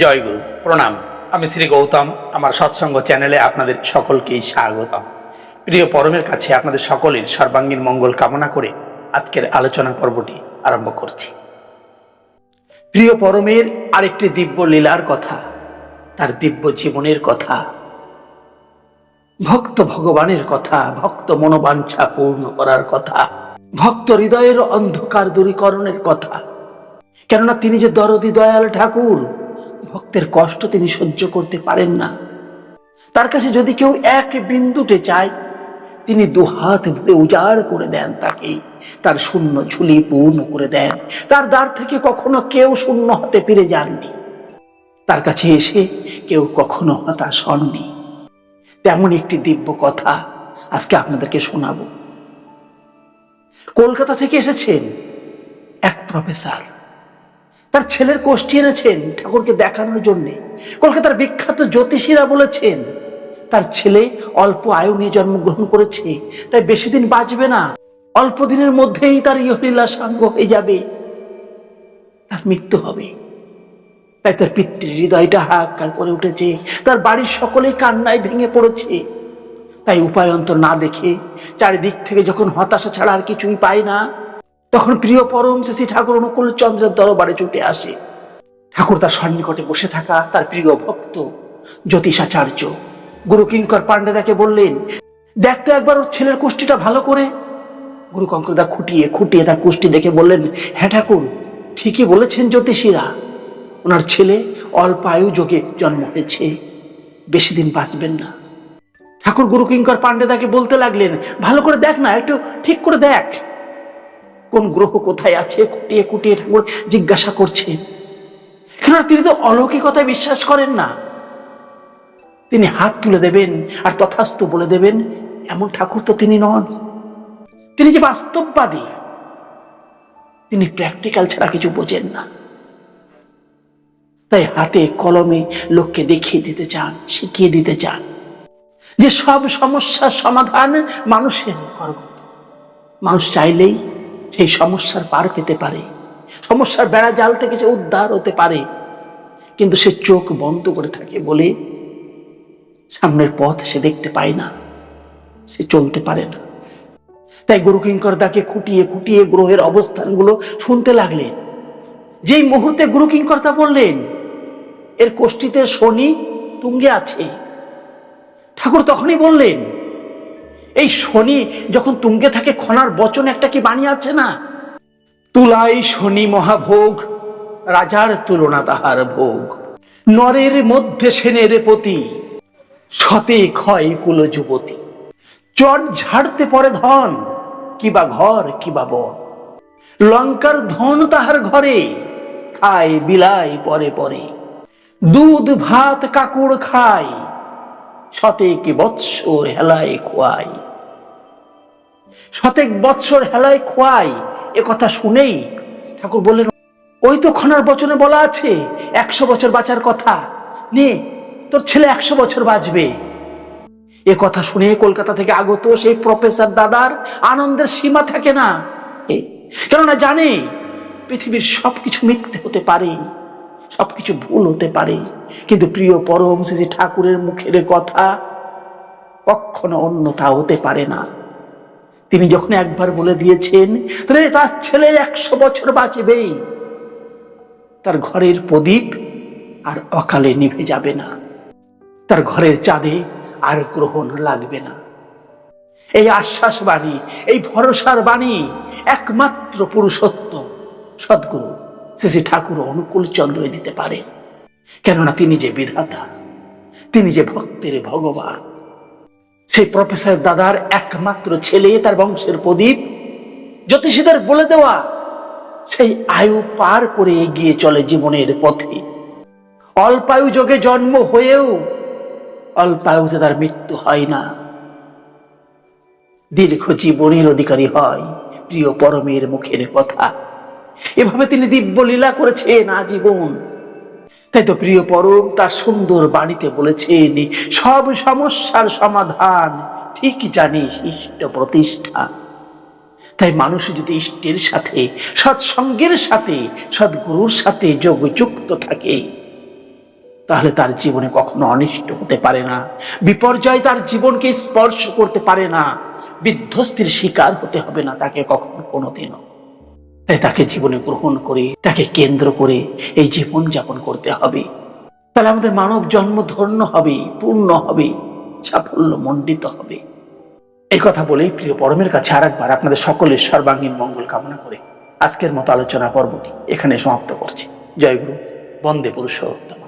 জয় গুরু প্রণাম। আমি শ্রী গৌতম, আমার সৎসঙ্গ চ্যানেলে আপনাদের সকলকেই স্বাগতম। প্রিয় পরমের কাছে আপনাদের সকলের সর্বাঙ্গীন মঙ্গল কামনা করে আজকের আলোচনা পর্বটি আরম্ভ করছি। প্রিয় পরমের আরেকটি দিব্য লীলার কথা, তার দিব্য জীবনের কথা, ভক্ত ভগবানের কথা, ভক্ত মনোবাঞ্ছা পূর্ণ করার কথা, ভক্ত হৃদয়ের অন্ধকার দূরীকরণের কথা। কেননা তিনি যে দরদি দয়াল ঠাকুর ভক্তের কষ্ট তিনি সহ্য করতে পারেন না। তার কাছে যদি কেউ এক বিন্দুতে চায়, তিনি দুহাত ভরে উজাড় করে দেন তাকে। তার শূন্য ঝুলি পূর্ণ করে দেন। তার দ্বার থেকে কখনো কেউ শূন্য হাতে ফিরে যাননি। তার কাছে এসে কেউ কখনো হতাশ হননি। তেমন একটি দিব্য কথা আজকে আপনাদেরকে শোনাবো। কলকাতা থেকে এসেছেন এক প্রফেসর। তার ছেলের কোষ্ঠী এনেছেন ঠাকুরকে দেখানোর জন্য। কলকাতার বিখ্যাত জ্যোতিষীরা বলেছেন, তার ছেলে অল্প আয়ু নিয়ে জন্মগ্রহণ করেছে, তাই বেশি দিন বাঁচবে না। অল্প দিনের মধ্যেই তার ইহলীলা সাঙ্গ হয়ে যাবে। তার মৃত্যু হবে। তাই তার পিতৃ হৃদয়টা হাহাকার করে উঠেছে। তার বাড়ির সকলেই কান্নায় ভেঙে পড়েছে। তাই উপায় অন্তর না দেখে চারিদিক থেকে যখন হতাশা ছাড়া আর কিছুই পায় না তখন প্রিয় পরম শ্রী ঠাকুর অনুকূল চন্দ্রের দরবারে ছুটে আসে। ঠাকুর তার সন্নিকটে বসে থাকা তার প্রিয় ভক্ত, জ্যোতিষাচার্য, গুরু কিঙ্কর পাণ্ডেদাকে বললেন, দেখ তো একবার ওর ছেলের কুষ্টিটা ভালো করে। গুরু কঙ্করদা খুঁটিয়ে খুঁটিয়ে তার কুষ্টি দেখে বললেন হ্যাঁ ঠাকুর, ঠিকই বলেছেন জ্যোতিষীরা। ওনার ছেলে অল্প আয়ু যোগে জন্ম হয়েছে। বেশি দিন বাঁচবেন না। ঠাকুর গুরু কিঙ্কর পাণ্ডেদাকে বলতে লাগলেন, ভালো করে দেখ না, একটু ঠিক করে দেখ। কোন গ্রহ কোথায় আছে? খুঁটিয়ে কুটিয়ে ঠাকুর জিজ্ঞাসা করছেন কেননা তিনি তো অলৌকিকতায় বিশ্বাস করেন না। তিনি হাত তুলে দেবেন আর তথাস্তু বলে দেবেন, এমন ঠাকুর তো তিনি নন। তিনি যে বাস্তববাদী, তিনি প্র্যাকটিক্যাল ছাড়া কিছু বোঝেন না। তাই হাতে কলমে লোককে দেখিয়ে দিতে চান, শিখিয়ে দিতে চান। যে সব সমস্যার সমাধান মানুষের করগত মানুষ চাইলেই সেই সমস্যার পার পেতে পারে। সমস্যার বেড়া জাল থেকে সে উদ্ধার হতে পারে। কিন্তু সে চোখ বন্ধ করে থাকে বলে সামনের পথ সে দেখতে পায় না। সে চলতে পারে না। তাই গুরু কিঙ্করদাকে খুঁটিয়ে খুঁটিয়ে গ্রহের অবস্থানগুলো শুনতে লাগলেন। যেই মুহূর্তে গুরু কিঙ্করদা বললেন, এর কোষ্ঠীতে শনি তুঙ্গে আছে। ঠাকুর তখনই বললেন এই শনি যখন তুঙ্গে থাকে, খনার বচন একটা কি বাণী আছে না? তুলাই শনি মহাভোগ, রাজার তুলনা তাহার ভোগ। নরের মধ্যে সেনের পতি শতে ক্ষয় কুল যুবতী। চট ঝাড়তে পরে ধন কিবা ঘর কিবা বন। লঙ্কার ধন তাহার ঘরে, খায়, বিলাই পরে পরে। দুধ, ভাত, কাকুড় খায় শতেক বৎসর হেলায় খোয়াই। শতেক বৎসর হেলায় খোয়াই, এ কথা শুনেই ঠাকুর বললেন, ওই তো খনার বচনে বলা আছে, একশো বছর বাঁচার কথা। নে, তোর ছেলে একশো বছর বাঁচবে। এ কথা শুনে কলকাতা থেকে আগত সেই প্রফেসর দাদার আনন্দের সীমা থাকে না। কেননা জানে পৃথিবীর সবকিছু মিথ্যে হতে পারে। সবকিছু ভুল হতে পারে। কিন্তু প্রিয় পরম শ্রী ঠাকুরের মুখের কথা কখনো অন্যতা হতে পারে না। তিনি যখন একবার বলে দিয়েছেন তাহলে তার ছেলে একশো বছর বাঁচবেই। তার ঘরের প্রদীপ আর অকালে নিভে যাবে না। তার ঘরের চাঁদে আর গ্রহণ লাগবে না। এই আশ্বাস বাণী, এই ভরসার বাণী একমাত্র পুরুষোত্তম সদ্গুরু। শ্রী ঠাকুর অনুকূল চন্দ্র দিতে পারেন কেননা তিনি যে বিধাতা, তিনি যে ভক্তের ভগবান। সেই প্রফেসর দাদার একমাত্র ছেলে তার বংশের প্রদীপ, জ্যোতিষীদের বলে দেওয়া, সেই আয়ু পার করে এগিয়ে চলে জীবনের পথে। অল্পায়ু যোগে জন্ম হয়েও অল্পায়ুতে তার মৃত্যু হয় না। দীর্ঘ জীবনের অধিকারী হয় প্রিয় পরমের মুখের কথা। এভাবে তিনি দিব্য লীলা করেছেন আজীবন। তাই তো প্রিয় পরম, তার সুন্দর বাণীতে বলেছেন, সব সমস্যার সমাধান ঠিক জানিস ইষ্ট প্রতিষ্ঠা। তাই মানুষ যদি ইষ্টের সাথে, সৎসঙ্গের সাথে, সদ্গুরুর সাথে যোগযুক্ত থাকে, তাহলে তার জীবনে কখনো অনিষ্ট হতে পারে না, বিপর্যয় তার জীবনকে স্পর্শ করতে পারে না, বিধ্বস্তির শিকার হতে হবে না তাকে কখনো কোনোদিনও। তাই তাকে জীবনে গ্রহণ করে, তাকে কেন্দ্র করে এই জীবন যাপন করতে হবে। তাহলে আমাদের মানব জন্ম ধন্য হবে, পূর্ণ হবে, সাফল্য মণ্ডিত হবে। এই কথা বলে প্রিয় পরমের কাছে আর একবার আপনাদের সকলের সর্বাঙ্গীন মঙ্গল কামনা করে আজকের মতো আলোচনা পর্বটি এখানে সমাপ্ত করছি। জয়গুরু বন্দে পুরুষোত্তম।